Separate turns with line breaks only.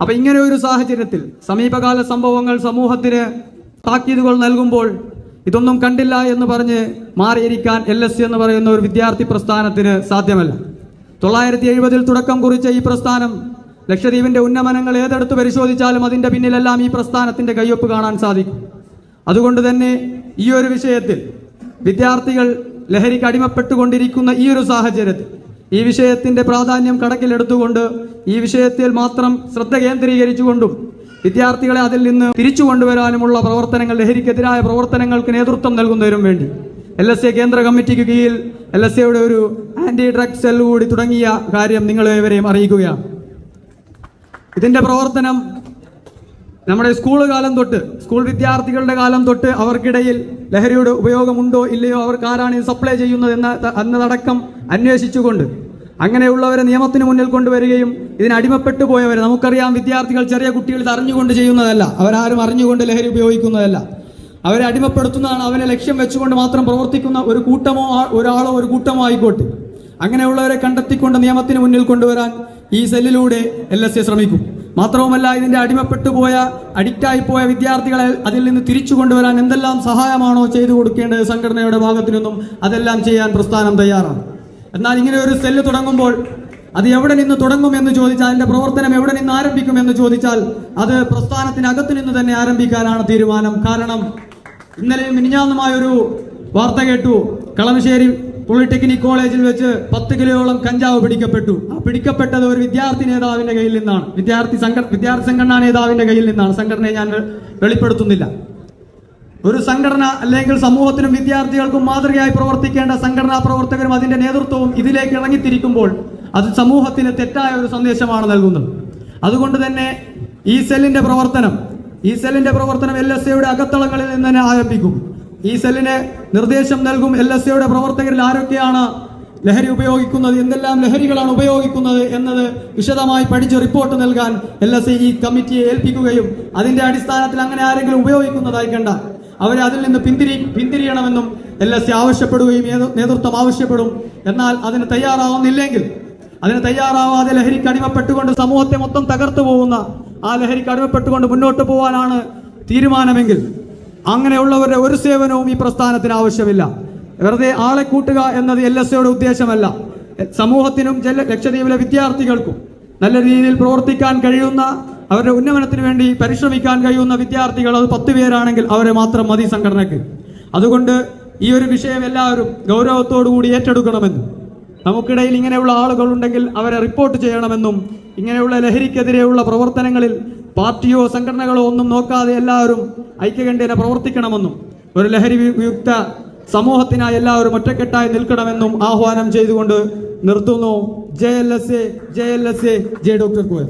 അപ്പൊ ഇങ്ങനെ ഒരു സാഹചര്യത്തിൽ സമീപകാല സംഭവങ്ങൾ സമൂഹത്തിന് താക്കീതുകൾ നൽകുമ്പോൾ ഇതൊന്നും കണ്ടില്ല എന്ന് പറഞ്ഞ് മാറിയിരിക്കാൻ എൽ എസ് എന്ന് പറയുന്ന ഒരു വിദ്യാർത്ഥി പ്രസ്ഥാനത്തിന് സാധ്യമല്ല. തൊള്ളായിരത്തി എഴുപതിൽ തുടക്കം കുറിച്ച ഈ പ്രസ്ഥാനം ലക്ഷദ്വീപിന്റെ ഉന്നമനങ്ങൾ ഏതെടുത്ത് പരിശോധിച്ചാലും അതിന്റെ പിന്നിലെല്ലാം ഈ പ്രസ്ഥാനത്തിന്റെ കയ്യൊപ്പ് കാണാൻ സാധിക്കും. അതുകൊണ്ട് തന്നെ ഈ ഒരു വിഷയത്തിൽ വിദ്യാർത്ഥികൾ ലഹരിക്ക് അടിമപ്പെട്ടുകൊണ്ടിരിക്കുന്ന ഈ ഒരു സാഹചര്യത്തിൽ ഈ വിഷയത്തിന്റെ പ്രാധാന്യം കണക്കിലെടുത്തുകൊണ്ട് ഈ വിഷയത്തിൽ മാത്രം ശ്രദ്ധ കേന്ദ്രീകരിച്ചുകൊണ്ടും വിദ്യാർത്ഥികളെ അതിൽ നിന്ന് തിരിച്ചു കൊണ്ടുവരാനുമുള്ള പ്രവർത്തനങ്ങൾ ലഹരിക്കെതിരായ പ്രവർത്തനങ്ങൾക്ക് നേതൃത്വം നൽകുന്നതിനും വേണ്ടി. എൽ എസ് എ കേന്ദ്ര കമ്മിറ്റിക്ക് കീഴിൽ എൽ എസ് എയുടെ ഒരു ആന്റി ഡ്രഗ് സെൽ കൂടി തുടങ്ങിയ കാര്യം നിങ്ങളെ ഏവരെയും അറിയിക്കുകയാണ്. ഇതിന്റെ പ്രവർത്തനം നമ്മുടെ സ്കൂൾ കാലം തൊട്ട് സ്കൂൾ വിദ്യാർത്ഥികളുടെ കാലം തൊട്ട് അവർക്കിടയിൽ ലഹരിയുടെ ഉപയോഗമുണ്ടോ ഇല്ലയോ അവർക്ക് ആരാണ് ഇത് സപ്ലൈ ചെയ്യുന്നത് എന്ന എന്നതടക്കം അന്വേഷിച്ചുകൊണ്ട് അങ്ങനെയുള്ളവരെ നിയമത്തിന് മുന്നിൽ കൊണ്ടുവരികയും ഇതിന് അടിമപ്പെട്ടു പോയവരെ നമുക്കറിയാം വിദ്യാർത്ഥികൾ ചെറിയ കുട്ടികൾ അറിഞ്ഞുകൊണ്ട് ചെയ്യുന്നതല്ല. അവരാരും അറിഞ്ഞുകൊണ്ട് ലഹരി ഉപയോഗിക്കുന്നതല്ല. അവരെ അടിമപ്പെടുത്തുന്നതാണ് അവനെ ലക്ഷ്യം വെച്ചുകൊണ്ട് മാത്രം പ്രവർത്തിക്കുന്ന ഒരു കൂട്ടമോ ഒരാളോ ഒരു കൂട്ടമോ ആയിക്കോട്ടെ. അങ്ങനെയുള്ളവരെ കണ്ടെത്തിക്കൊണ്ട് നിയമത്തിന് മുന്നിൽ കൊണ്ടുവരാൻ ഈ സെല്ലിലൂടെ എൽ ശ്രമിക്കും. മാത്രവുമല്ല ഇതിന്റെ അടിമപ്പെട്ടു പോയ അഡിക്റ്റായി പോയ വിദ്യാർത്ഥികളെ അതിൽ നിന്ന് തിരിച്ചു കൊണ്ടുവരാൻ എന്തെല്ലാം സഹായമാണോ ചെയ്തു കൊടുക്കേണ്ടത് സംഘടനയുടെ ഭാഗത്തുനിന്നും അതെല്ലാം ചെയ്യാൻ പ്രസ്ഥാനം തയ്യാറാണ്. എന്നാൽ ഇങ്ങനെ ഒരു സെല്ല് തുടങ്ങുമ്പോൾ അത് എവിടെ നിന്ന് തുടങ്ങും എന്ന് ചോദിച്ചാൽ അതിന്റെ പ്രവർത്തനം എവിടെ നിന്ന് ആരംഭിക്കും എന്ന് ചോദിച്ചാൽ അത് പ്രസ്ഥാനത്തിനകത്തു നിന്ന് തന്നെ ആരംഭിക്കാനാണ് തീരുമാനം. കാരണം ഇന്നലെ മിനിഞ്ഞാന്നുമായൊരു വാർത്ത കേട്ടു. കളമശ്ശേരി പോളിടെക്നിക് കോളേജിൽ വെച്ച് പത്ത് കിലോയോളം കഞ്ചാവ് പിടിക്കപ്പെട്ടു. ആ പിടിക്കപ്പെട്ടത് ഒരു വിദ്യാർത്ഥി നേതാവിന്റെ കയ്യിൽ നിന്നാണ്. വിദ്യാർത്ഥി വിദ്യാർത്ഥി സംഘടനാ നേതാവിന്റെ കയ്യിൽ നിന്നാണ്. സംഘടനയെ ഞാൻ വെളിപ്പെടുത്തുന്നില്ല. ഒരു സംഘടന അല്ലെങ്കിൽ സമൂഹത്തിനും വിദ്യാർത്ഥികൾക്കും മാതൃകയായി പ്രവർത്തിക്കേണ്ട സംഘടനാ പ്രവർത്തകരും അതിന്റെ നേതൃത്വവും ഇതിലേക്ക് ഇറങ്ങിത്തിരിക്കുമ്പോൾ അത് സമൂഹത്തിന് തെറ്റായ ഒരു സന്ദേശമാണ് നൽകുന്നത്. അതുകൊണ്ട് തന്നെ ഈ സെല്ലിന്റെ പ്രവർത്തനം ഈ സെല്ലിന്റെ പ്രവർത്തനം എൽ എസ് എയുടെ അകത്തളങ്ങളിൽ നിന്ന് തന്നെ ആരംഭിക്കും. ഈ സെല്ലിന് നിർദ്ദേശം നൽകും എൽ എസ് എയുടെ പ്രവർത്തകരിൽ ആരൊക്കെയാണ് ലഹരി ഉപയോഗിക്കുന്നത് എന്തെല്ലാം ലഹരികളാണ് ഉപയോഗിക്കുന്നത് എന്നത് വിശദമായി പഠിച്ച് റിപ്പോർട്ട് നൽകാൻ എൽ എസ് ഈ കമ്മിറ്റിയെ ഏൽപ്പിക്കുകയും അതിന്റെ അടിസ്ഥാനത്തിൽ അങ്ങനെ ആരെങ്കിലും ഉപയോഗിക്കുന്നതായി കണ്ട അവരെ അതിൽ നിന്ന് പിന്തിരി പിന്തിരിയണമെന്നും എൽ എസ് ആവശ്യപ്പെടുകയും നേതൃത്വം ആവശ്യപ്പെടും. എന്നാൽ അതിന് തയ്യാറാവുന്നില്ലെങ്കിൽ അതിന് തയ്യാറാവാതെ ലഹരിക്ക് അടിമപ്പെട്ടുകൊണ്ട് സമൂഹത്തെ മൊത്തം തകർത്തു പോകുന്ന ആ ലഹരിക്ക് അടിമപ്പെട്ടുകൊണ്ട് മുന്നോട്ട് പോകാനാണ് തീരുമാനമെങ്കിൽ അങ്ങനെയുള്ളവരുടെ ഒരു സേവനവും ഈ പ്രസ്ഥാനത്തിന് ആവശ്യമില്ല. വെറുതെ ആളെ കൂട്ടുക എന്നത് എൽ എസ് എയുടെ ഉദ്ദേശമല്ല. സമൂഹത്തിനും ജല ലക്ഷദ്വീപിലെ വിദ്യാർത്ഥികൾക്കും നല്ല രീതിയിൽ പ്രവർത്തിക്കാൻ കഴിയുന്ന അവരുടെ ഉന്നമനത്തിന് വേണ്ടി പരിശ്രമിക്കാൻ കഴിയുന്ന വിദ്യാർത്ഥികൾ അത് പത്ത് പേരാണെങ്കിൽ അവരെ മാത്രം മതി സംഘടനയ്ക്ക്. അതുകൊണ്ട് ഈ ഒരു വിഷയം എല്ലാവരും ഗൗരവത്തോടു കൂടി ഏറ്റെടുക്കണമെന്നും നമുക്കിടയിൽ ഇങ്ങനെയുള്ള ആളുകളുണ്ടെങ്കിൽ അവരെ റിപ്പോർട്ട് ചെയ്യണമെന്നും ഇങ്ങനെയുള്ള ലഹരിക്കെതിരെയുള്ള പ്രവർത്തനങ്ങളിൽ പാർട്ടിയോ സംഘടനകളോ ഒന്നും നോക്കാതെ എല്ലാവരും ഐക്യകണ്ഠേന പ്രവർത്തിക്കണമെന്നും ഒരു ലഹരി വിയുക്ത സമൂഹത്തിനായി എല്ലാവരും ഒറ്റക്കെട്ടായി നിൽക്കണമെന്നും ആഹ്വാനം ചെയ്തുകൊണ്ട് നിർത്തുന്നു. J L S A J L S A J doctor coir